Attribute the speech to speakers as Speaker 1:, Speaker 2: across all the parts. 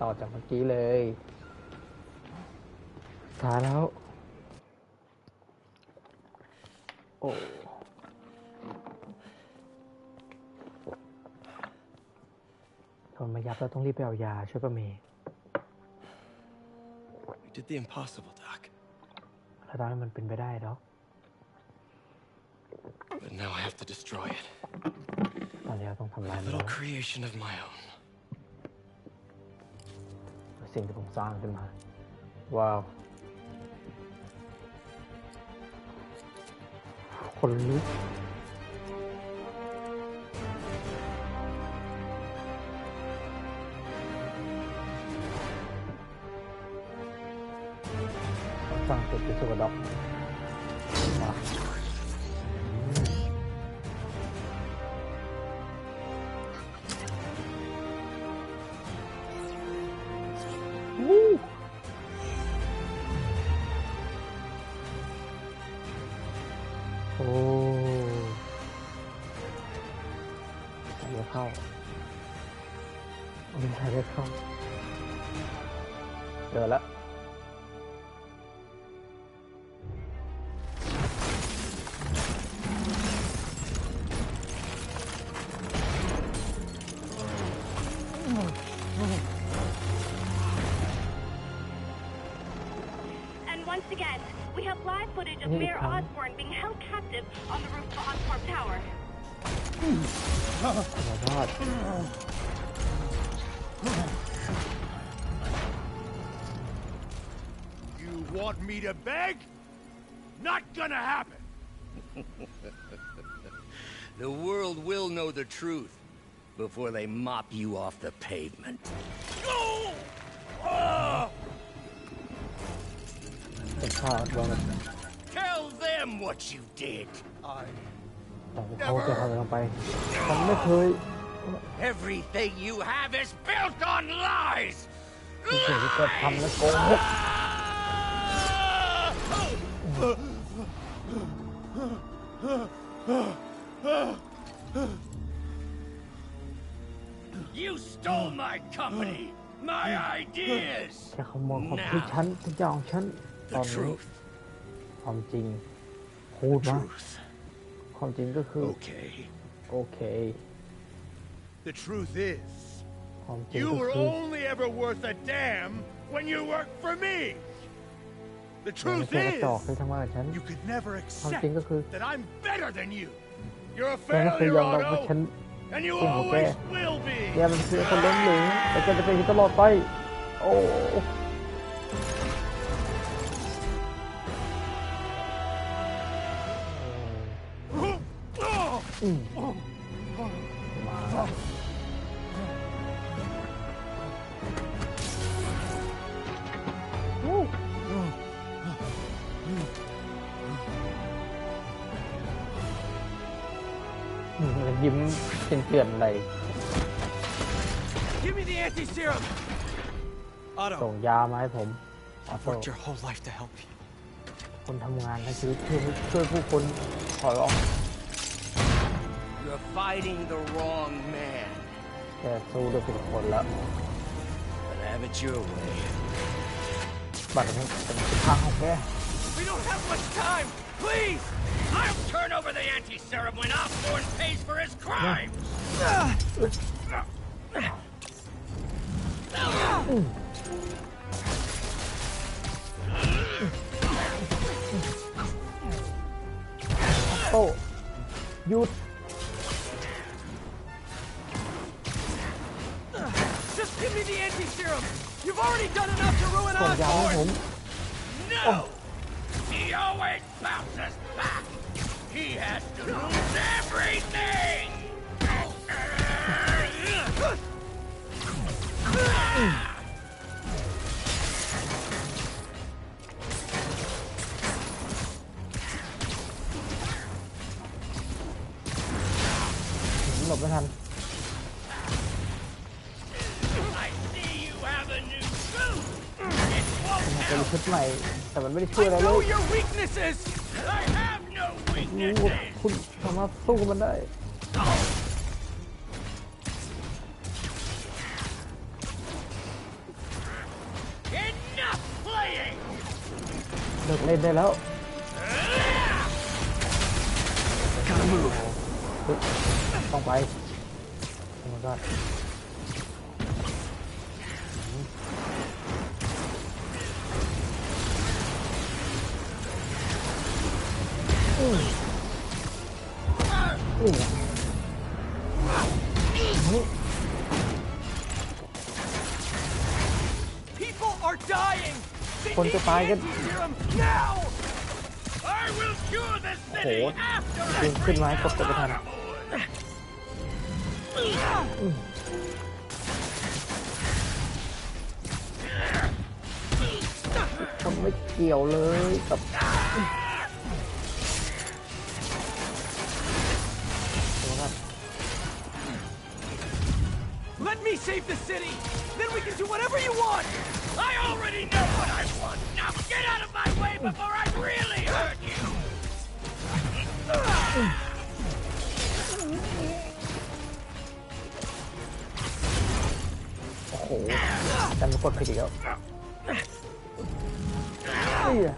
Speaker 1: ต่อจากเมื่อกี้เลย สายแล้ว โอ้โดนมายับแล้วต้องรีบไปเอายาช่วยป้าเมย์
Speaker 2: We did the impossible, Doc.
Speaker 1: แล้วตอนนั้นมันเป็นไปได้เนาะ
Speaker 2: But now I have to destroy it.
Speaker 1: ตอนนี้เราต้องทำลาย
Speaker 2: A
Speaker 1: มัน
Speaker 2: little
Speaker 1: แล้ว
Speaker 2: creation of my own.
Speaker 1: สิ่งที่ผมสร้างขึ้นมาว้าวคนลุกสร้างสุดที่สุดดอก
Speaker 3: once again. We have live footage of Mayor Osborne being held captive on the roof of Osborne Tower.
Speaker 1: Oh my god.
Speaker 4: You want me to beg? Not gonna happen.
Speaker 5: the world will know the truth before they mop you off the pavement.
Speaker 4: Go!
Speaker 1: เป็นข้าวโดน
Speaker 5: Tell them what you did.
Speaker 4: I
Speaker 1: แต่เขาจะทำอะไรลงไปฉันไม่เคย
Speaker 5: Everything you have is built on lies.
Speaker 1: ที่สิ่งที่เกิดทำและโกหก
Speaker 5: You stole my company, my ideas.
Speaker 1: แ ค่ขโมยความคิดฉันทุกอย่างของฉันต
Speaker 5: The
Speaker 1: อนนี้
Speaker 5: truth.
Speaker 1: ความจริง พูดมา
Speaker 5: Truth.
Speaker 1: ความจริงก็คือ
Speaker 5: Okay.
Speaker 1: โอเค
Speaker 4: the truth is,
Speaker 1: ความจริง
Speaker 4: you
Speaker 1: ก็
Speaker 4: were
Speaker 1: คือ
Speaker 4: only ever worth a damn when you worked for me. The
Speaker 1: เราไม่
Speaker 4: truth
Speaker 1: ใช่กระจอก
Speaker 4: is,
Speaker 1: ที่ทำงานกับฉัน
Speaker 4: you could never
Speaker 1: ความ
Speaker 4: accept
Speaker 1: จริงก็คือ
Speaker 4: that I'm better than you. You're a
Speaker 1: แกไม่เคย
Speaker 4: failure,
Speaker 1: ยอมรับว่าฉัน
Speaker 4: Otto, and you
Speaker 1: จริงของแก
Speaker 4: always will be.
Speaker 1: แกมันคือคนล้มเหลวแต่แกจะเป็นอย่างนี้ตลอดไป โอ้ มาแล้วอู้อืมมันยิ้มเป็นเตือนๆอะไรส่งยามาให้ผมออโต้คนทำงานทั้งชีวิตช่วยช่วยผู้คนขอร้อง
Speaker 5: You're fighting the wrong man.
Speaker 1: Yeah, so all looking for pick.
Speaker 5: But have it your way.
Speaker 2: We don't have much time! Please!
Speaker 5: I'll turn over the anti-serum when Osborne pays for his crimes!
Speaker 2: Oh! You serum! You've already done enough to ruin Osborne!
Speaker 5: No! He always bounces back! He has to lose everything!
Speaker 1: ใหม่แต่มันไม่ได้ช่วยอะไรเลยรู้คุณสามารถสู้กับมันได้
Speaker 5: เลิก
Speaker 1: เล่นได้แล้วต้องไปโอ้ my god
Speaker 2: They
Speaker 1: Con
Speaker 2: need
Speaker 1: cho
Speaker 2: the
Speaker 1: tay cái-
Speaker 2: anti-serum now.
Speaker 5: I will cure the
Speaker 1: Khổ.
Speaker 5: city after I
Speaker 1: ขึ้นขึ้น
Speaker 5: bring
Speaker 1: ไม้กดกดไปทัน คนไม่เกี่ยวเลยกับโอ้ย
Speaker 2: Let me save the city. Then we can do whatever you want.
Speaker 5: I already know what I want. Now get out of my way before I really hurt you.
Speaker 1: โอ้โหแต่มันกดผิดอีกแล้วนี่อะ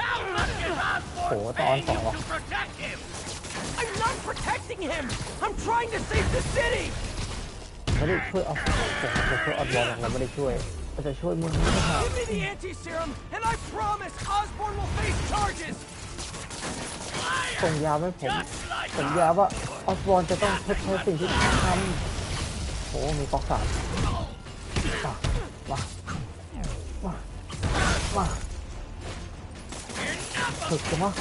Speaker 5: How much is Osborn
Speaker 1: Khổ, tao
Speaker 5: paying
Speaker 1: ăn
Speaker 5: you
Speaker 1: phở.
Speaker 5: to protect him?
Speaker 2: I'm not protecting him. I'm trying to save the city.
Speaker 1: ไม่ได้ช่วยเอาผมจะช่วยออดบอลเราไม่ได้ช่วยเราจะช่วยมึงไม่ใช่
Speaker 2: Give me the anti-serum, and I promise Osborn will face charges.
Speaker 1: ส่งยาไหมผม
Speaker 5: Just like
Speaker 1: สัญญาว่าออสบอลจะต้องชดใช้สิ่งที่ทำโอ้มีก๊อกสามมา มา มามาถึกจังวะ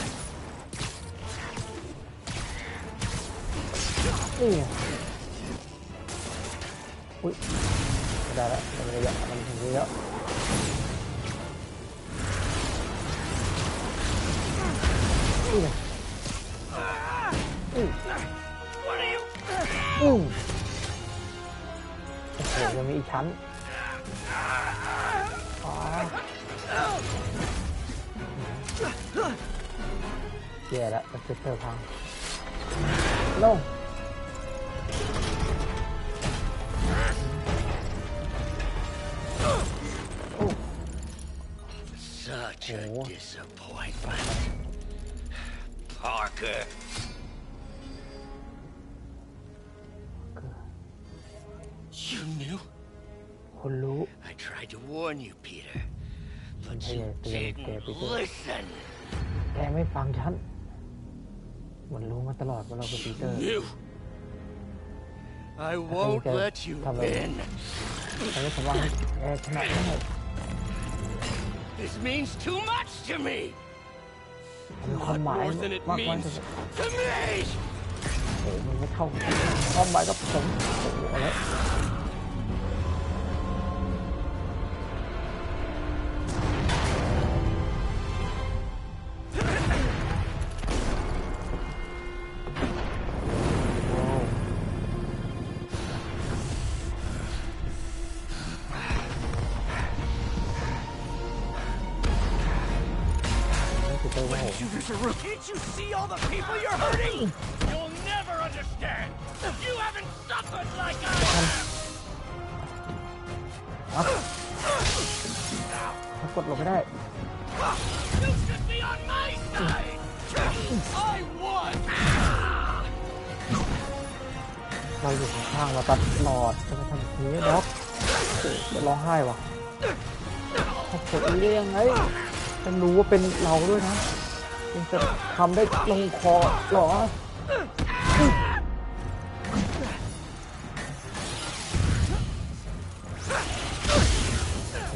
Speaker 1: นี่ไง อุ้ยไม่ได้แล้วมันระยะมันถึงระยะนี่ไงอืม
Speaker 5: What are you?
Speaker 1: อืมโอ้โหยังมีอีกชั้นอ๋อแย่แล้วมันจะเจอพังลง
Speaker 5: Such a
Speaker 1: Oh.
Speaker 5: disappointment. Parker. You knew?
Speaker 1: คนรู้
Speaker 5: I tried to warn you, Peter. But
Speaker 1: Hey,
Speaker 5: you
Speaker 1: hey, hey,
Speaker 5: didn't
Speaker 1: hey, Peter.
Speaker 5: listen.
Speaker 1: แกไม่ฟังฉัน มันรู้มาตลอดว่าเราเป็นปีเตอร์
Speaker 5: You. I won't
Speaker 1: okay.
Speaker 5: let you
Speaker 1: Come on.
Speaker 5: win.
Speaker 1: ฉันก็ทำว่าให้แกชนะได้
Speaker 5: This means too much to me.
Speaker 1: Not
Speaker 2: more than it means
Speaker 5: to me.
Speaker 1: ร์โมโห
Speaker 2: Shooters are rude. Can't you see all the people you're hurting?
Speaker 5: You'll never understand. You haven't suffered like I
Speaker 1: ถ้ากดลงไม่ได้
Speaker 5: You should be on my side.
Speaker 2: I won.
Speaker 1: เราอยู่ข้างๆเราตลอดจะมาทำอย่างนี้ด็อกโอ้โหจะร้องไห้ว่ะถ้ากดอีกได้ยังไงฉันรู้ว่าเป็นเราด้วยนะ ยังจะทำได้ลงคอเหรอ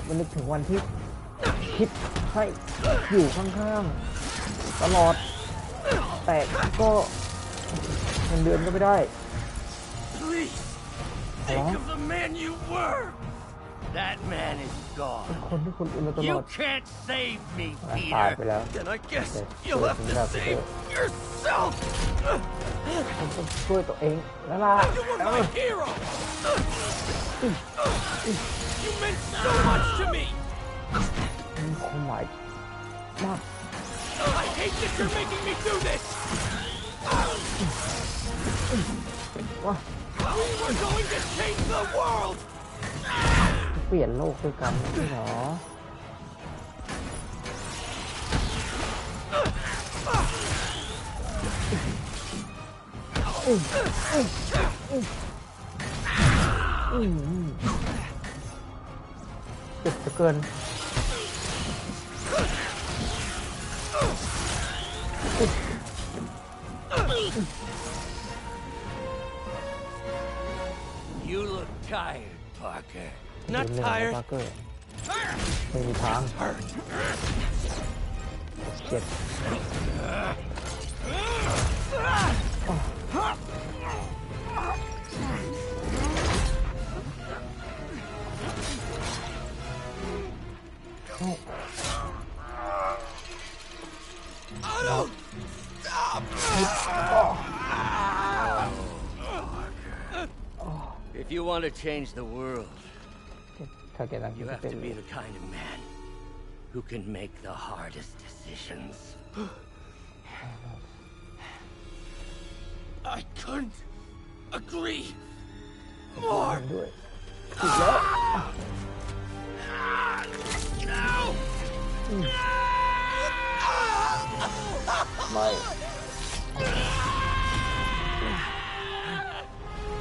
Speaker 1: มันนึกถึงวันที่คิดให้อยู่ข้างๆ ตลอด แต่ก็เงินเดือนก็ไม่ได้
Speaker 2: Please,
Speaker 1: Hello?
Speaker 2: think of the man you were.
Speaker 5: That man is
Speaker 1: เป็น
Speaker 5: gone. You can't save me, Peter.
Speaker 2: Then I guess you'll have to save yourself. You were my hero. You meant so much to me.
Speaker 1: Oh my god.
Speaker 2: I hate that you're making me do this. We were going to change the world.
Speaker 1: เปลี่ยนโลกด้วยกันไม่ใช่หรออืมเจ็บเหลือเกิน
Speaker 6: You look tired, Parker.
Speaker 2: Not
Speaker 1: เล่นอะไร
Speaker 2: tired.
Speaker 1: ปาร์เกอร์ไม่มีทางเจ็บโอ้
Speaker 6: If you want to change the world,
Speaker 1: ถ้าแกตั้งใจ
Speaker 6: you have to be the kind of man who can make the hardest decisions. I couldn't agree
Speaker 1: more. Do it. Ah! Ah!
Speaker 6: No!
Speaker 1: Mm. My.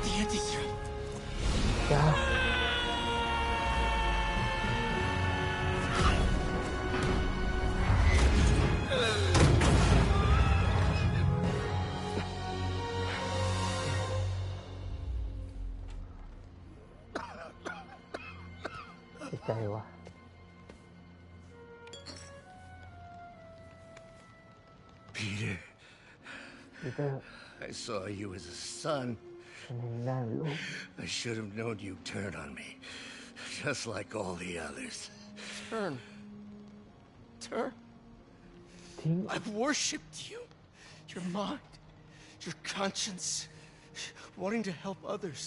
Speaker 2: The
Speaker 1: anti Yeah. ใจว่ะ
Speaker 5: Peter,
Speaker 1: พีเตอร์
Speaker 5: I saw you as a son.
Speaker 1: ฉันเห็นได้เป็นลูก
Speaker 5: I should have known you'd turn on me. Just like all the others.
Speaker 2: Turn. Turn.
Speaker 1: ทิ้ง
Speaker 2: I've worshipped you. Your mind, your conscience, wanting to help others.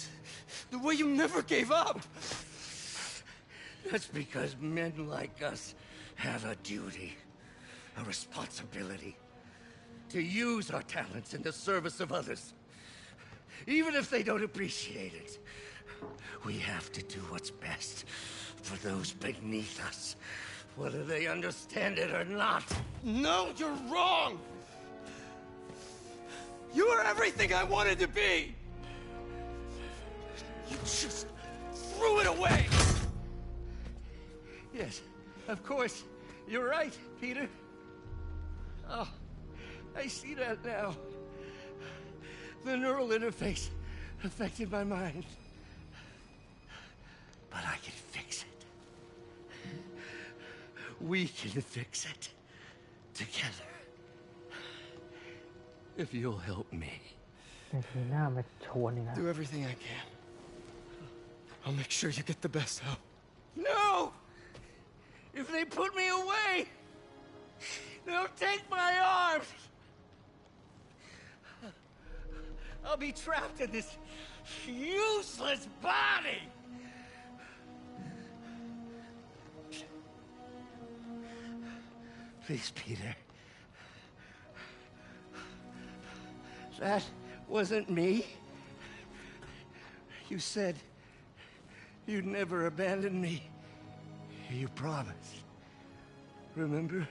Speaker 2: The way you never gave up.
Speaker 5: That's because men like us have a duty, a responsibility to use our talents in the service of others. Even if they don't appreciate it, we have to do what's best for those beneath us, whether they understand it or not.
Speaker 2: No, you're wrong. You are everything I wanted to be. You just threw it away.
Speaker 5: Yes, of course. You're right, Peter. Oh, I see that now. The neural interface affected my mind. But I can fix it. We can fix it. Together. If you'll help me.
Speaker 2: Do everything I can. I'll make sure you get the best help.
Speaker 5: No! If they put me away, they'll take my arms. I'll be trapped in this useless body. Please, Peter. That wasn't me. You said You'd never abandon me. You promised. Remember?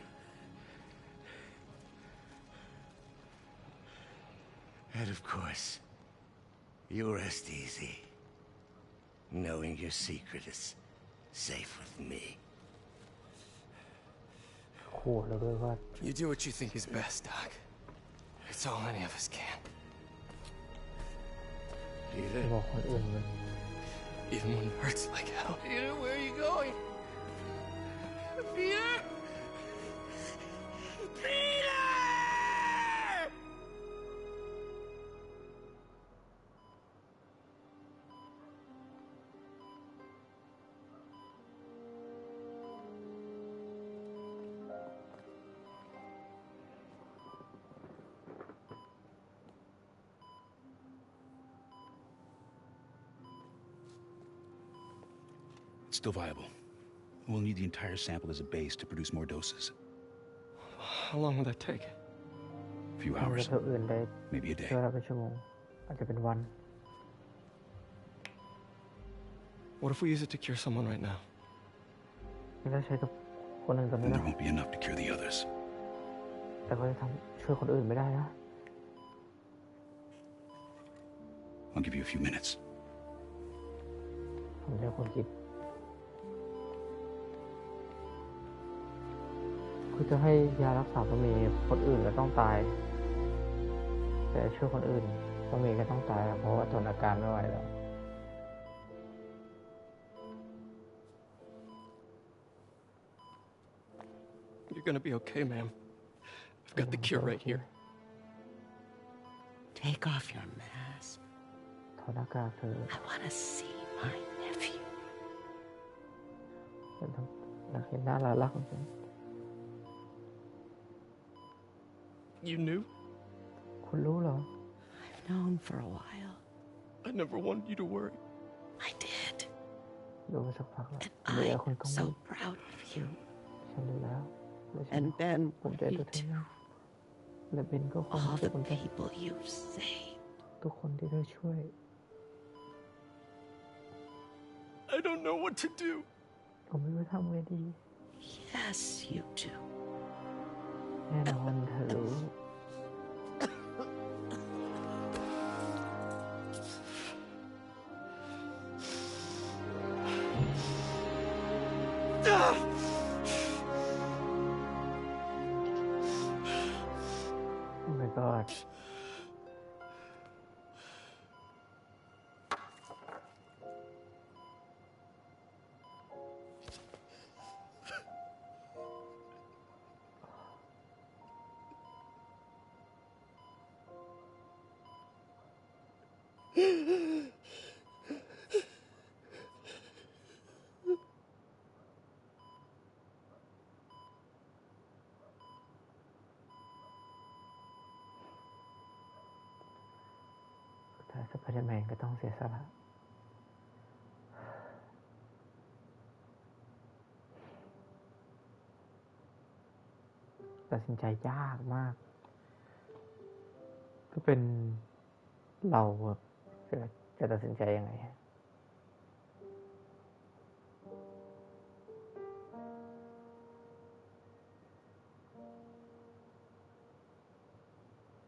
Speaker 5: And of course, you rest easy. Knowing your secret is safe with me.
Speaker 2: You do what you think is best, Doc. It's all any of us can. Even when it hurts like hell.
Speaker 5: Either, where are you going? Peter? Peter!
Speaker 7: It's still viable. We'll need the entire sample as a base to produce more doses.
Speaker 2: How long will that take?
Speaker 7: A few
Speaker 1: อาจ
Speaker 7: hours,
Speaker 1: จะเท่าอื่นได้
Speaker 7: maybe a
Speaker 1: เชื่อ
Speaker 7: day.
Speaker 1: เราเป็นชั่วโมง อาจจะเป็นวัน
Speaker 2: What if we use it to cure someone right now?
Speaker 1: นี่ถ้าใช้กับคนหนึ่งตอนนี้
Speaker 7: And
Speaker 1: นะ
Speaker 7: there won't be enough to cure the others.
Speaker 1: แต่ก็จะทำช่วยคนอื่นไม่ได้นะ
Speaker 7: I'll give you a few minutes.
Speaker 1: ผมเรียกคนคิด คือจะให้ยารักษาบะหมี่คนอื่นก็ต้องตาย แต่ช่วยคนอื่นบะหมี่ก็ต้องตายอะเพราะว่าทนอาการไม่ไหวแล้ว
Speaker 2: You're gonna be okay, ma'am. I've got the cure right here.
Speaker 8: Take off your mask.
Speaker 1: ถอดหน้ากากเธอ
Speaker 8: I want to see my nephew.
Speaker 1: ฉันต้องอยากเห็นหน้าลาลักของฉัน
Speaker 2: You knew?
Speaker 1: Kulula.
Speaker 8: I've known for a while.
Speaker 2: I never wanted you to worry.
Speaker 8: I did. And I'm so proud of you. And Ben,
Speaker 1: what
Speaker 8: you
Speaker 1: do.
Speaker 8: All the people you've saved.
Speaker 2: I don't know what to do.
Speaker 8: Yes, you do.
Speaker 1: And the สุดท้าสไปเดอร์แมนก็ต้องเสียสละตัดสินใจยากมาก ก็เป็นเราแบบ จะจะตัดสินใจยังไง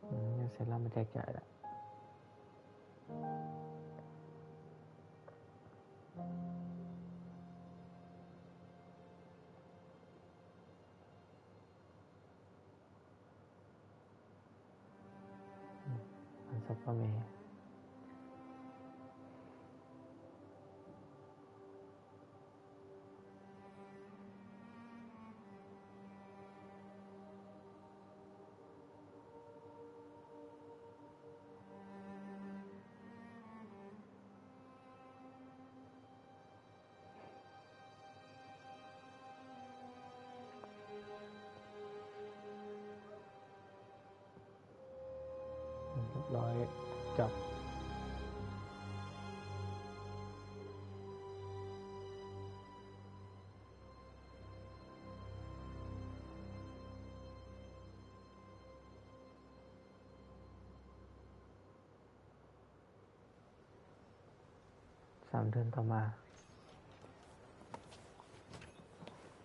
Speaker 1: อืมงั้นเสร็จแล้วมาแจกจ่ายแล้ว lại chọc uh, Samson Thomas.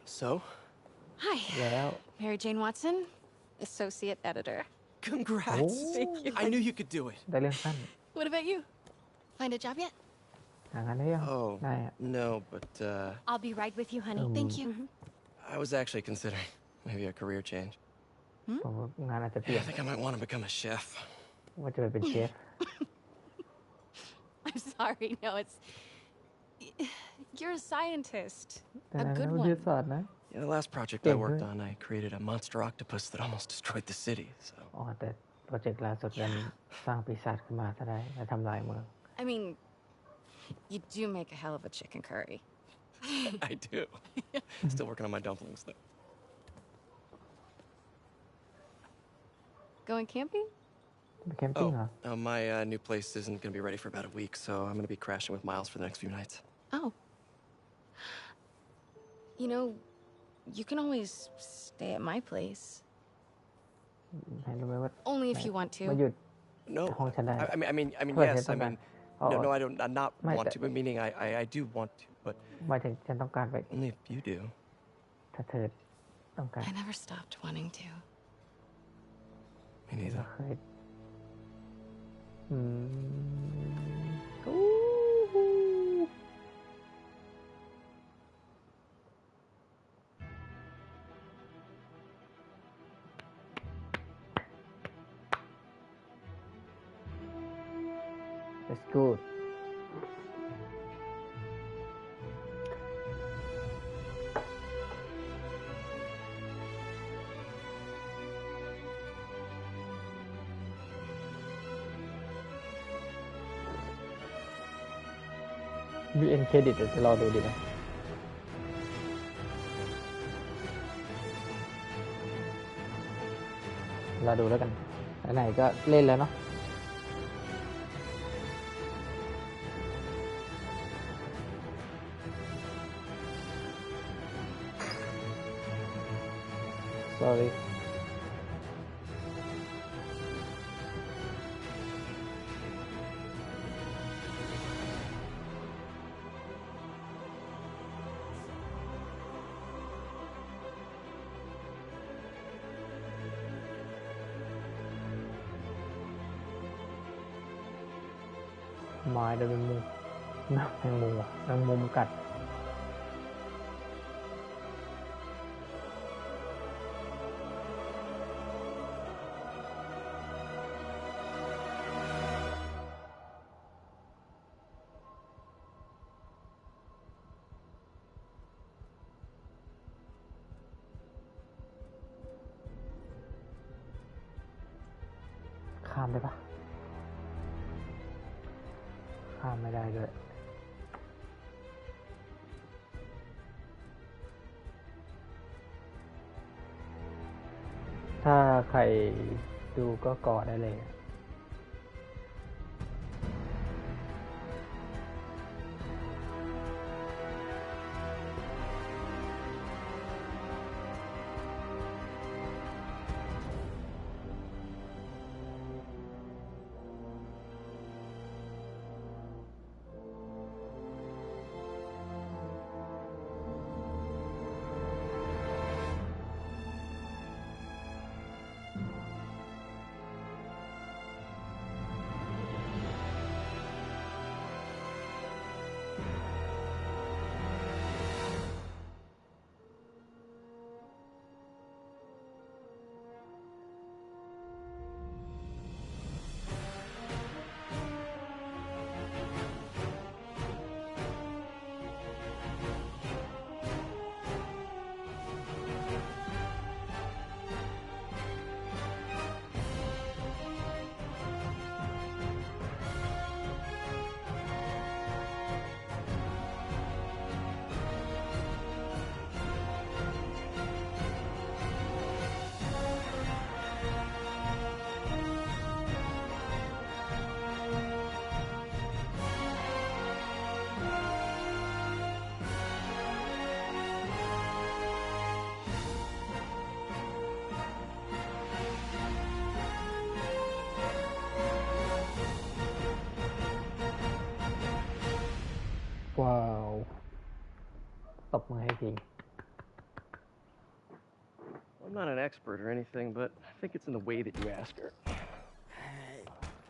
Speaker 2: So?
Speaker 9: Hi.
Speaker 1: yeah.
Speaker 9: Mary Jane Watson, associate editor.
Speaker 2: congrats.
Speaker 9: Thank you.
Speaker 2: I knew you could do it.
Speaker 1: ได้เรื่องสั้น
Speaker 9: What about you? Find a job yet?
Speaker 1: หางานได้ยัง
Speaker 2: Oh,
Speaker 1: ได้อะ
Speaker 2: no, but uh,
Speaker 3: I'll be right with you, honey.
Speaker 1: Um,
Speaker 3: Thank you.
Speaker 2: I was actually considering maybe a career change.
Speaker 1: ผมว่างานอาจจะเป
Speaker 2: Yeah,
Speaker 1: ลี่ย
Speaker 2: I
Speaker 1: น
Speaker 2: think I might want to become a chef.
Speaker 1: ว่าจะไปเป็นเชฟ
Speaker 9: I'm sorry. No, it's. You're a scientist.
Speaker 1: แต่
Speaker 9: A
Speaker 1: นั้น
Speaker 9: good
Speaker 1: นักวิทยา
Speaker 9: one.
Speaker 1: ศาสตร์นะ
Speaker 2: Yeah, the last project I
Speaker 1: Yeah,
Speaker 2: worked
Speaker 1: right.
Speaker 2: on, I created a monster octopus that almost destroyed the city. So
Speaker 1: อ๋อ แต่โปรเจกต์ล่าสุดนั้นสร้างปีศาจขึ้นมาซะได้และทำลายเมือง
Speaker 9: I mean, you do make a hell of a chicken curry.
Speaker 2: I do. Still working on my dumplings though.
Speaker 9: Going camping?
Speaker 1: ไปแคมปิ้ง
Speaker 2: Oh,
Speaker 1: เหรอ
Speaker 2: uh, my uh, new place isn't going to be ready for about a week, so I'm going to be crashing with Miles for the next few nights.
Speaker 9: Oh. You know, you can always stay at my place.
Speaker 1: ให้รู้ไหมว่า
Speaker 9: Only if you want
Speaker 1: มา
Speaker 9: to.
Speaker 1: หยุด
Speaker 2: No,
Speaker 1: Hong Chennai.
Speaker 2: I, I mean, I mean, I mean,
Speaker 1: Thôi,
Speaker 2: yes.
Speaker 1: thế
Speaker 2: I
Speaker 1: thôi
Speaker 2: mean,
Speaker 1: Oh,
Speaker 2: no,
Speaker 1: oh.
Speaker 2: no, I don't. I not
Speaker 1: Might
Speaker 2: want
Speaker 1: that-
Speaker 2: to, but meaning I, I, I do want to, but
Speaker 1: หมายถึงฉันต้องการไป
Speaker 2: only if you do.
Speaker 1: ถ้าเธอต้องการ
Speaker 9: I never stopped wanting to.
Speaker 2: Me
Speaker 1: ก็
Speaker 2: neither.
Speaker 1: เคยอืม That's good มีเอ็นเครดิตเดี๋ยวจะรอดูดีไหมรอดูแล้วกันไหนๆก็เล่นแล้วเนาะ sorry. ไามได้ปะข้ามไม่ได้ด้วยถ้าใครดูก็กอดได้เลย มือให้ที
Speaker 2: I'm not an expert or anything, but I think it's in the way that you ask her.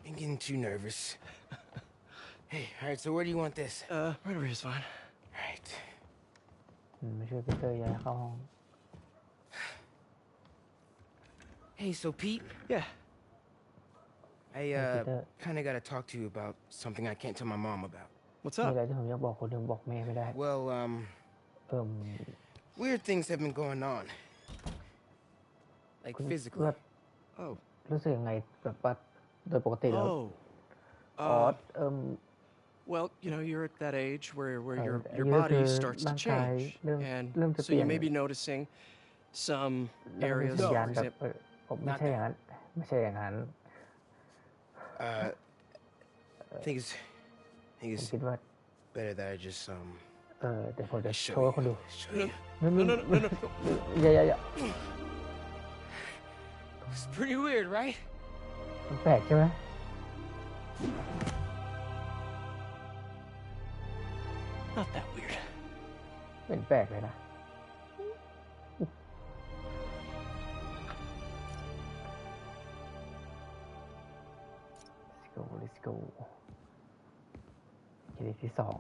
Speaker 10: I'm getting too nervous. hey, all right, so where do you want this?
Speaker 2: Uh, right over here is fine.
Speaker 10: All right.
Speaker 1: อืมไม่ช่วยพีเตอร์ย้ายเข้าห้อง
Speaker 10: Hey, so Pete,
Speaker 2: Yeah.
Speaker 10: I
Speaker 1: Hey,
Speaker 10: uh,
Speaker 1: Peter.
Speaker 10: kind of got to talk to you about something I can't tell my mom about.
Speaker 2: What's
Speaker 1: มี
Speaker 2: up?
Speaker 1: อะไรที่ผมอยากบอกคนหนึ่งบอกแม่ไม่ได้
Speaker 10: Well, um,
Speaker 1: เอิ่ม
Speaker 10: weird things have been going on. Like
Speaker 1: คุณ
Speaker 10: physically.
Speaker 1: เลือด
Speaker 2: Oh.
Speaker 1: รู้สึกยังไงแบบว่าโดยปกติแล้ว
Speaker 2: Oh.
Speaker 1: ออ
Speaker 2: Uh,
Speaker 1: สเอิ่ม
Speaker 2: well, you know, you're at that age where, where
Speaker 1: Uh,
Speaker 2: your,
Speaker 1: uh,
Speaker 2: your
Speaker 1: you're
Speaker 2: body
Speaker 1: the
Speaker 2: starts to
Speaker 1: ร่างกาย
Speaker 2: change.
Speaker 1: เริ่ม
Speaker 2: And
Speaker 1: เริ่มจะ
Speaker 2: so
Speaker 1: เปลี่ย
Speaker 2: you
Speaker 1: น
Speaker 2: may be noticing some
Speaker 1: แล้วมันมี
Speaker 2: areas,
Speaker 1: สัญ
Speaker 2: for
Speaker 1: ญาณแบบ
Speaker 2: example.
Speaker 1: เออผมไม่ใช่อย่างนั้น ไม่ใช่อย่างนั้น
Speaker 10: Uh, I think it's, I think
Speaker 1: ผม
Speaker 10: it's
Speaker 1: คิดว่า
Speaker 10: better that I just um
Speaker 1: เออเดี๋ยวผมจะ
Speaker 10: show
Speaker 1: โชว์ให้
Speaker 10: you.
Speaker 1: คนดู
Speaker 10: Show you.
Speaker 1: ไม่
Speaker 2: No,
Speaker 1: ไม่
Speaker 2: no, no, no, no.
Speaker 1: อย่าอย่าอย่า
Speaker 10: It's pretty weird, right?
Speaker 1: มันแปลกใช่ไหม
Speaker 2: Not that weird.
Speaker 1: เป็นแปลกเลยนะ let's go let's go เครดิตที่สอง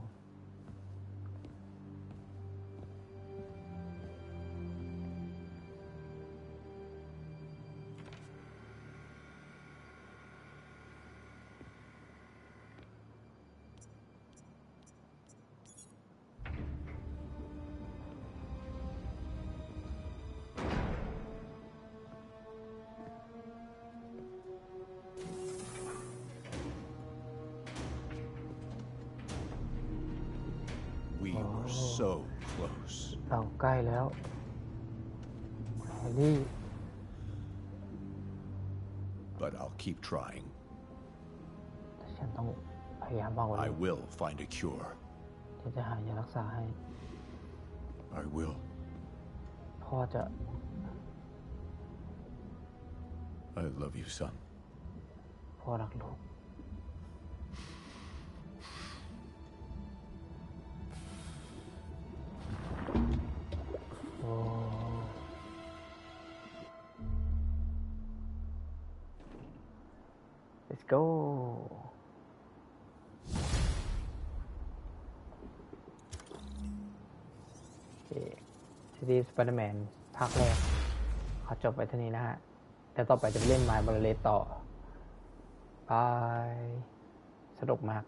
Speaker 1: พยายามมากกว่า
Speaker 7: I
Speaker 1: นี้
Speaker 7: will find a cure.
Speaker 1: ฉันจะหายารักษาให้
Speaker 7: I will.
Speaker 1: พ่อจะ
Speaker 7: I love you, son.
Speaker 1: พ่อรักลูก ซีรีส์สไปเดอร์แมนภาคแรกขอจบไปเท่านี้นะฮะ แต่ต่อไปจะไปเล่นไมล์บอลเลตต่อบาย สนุกมาก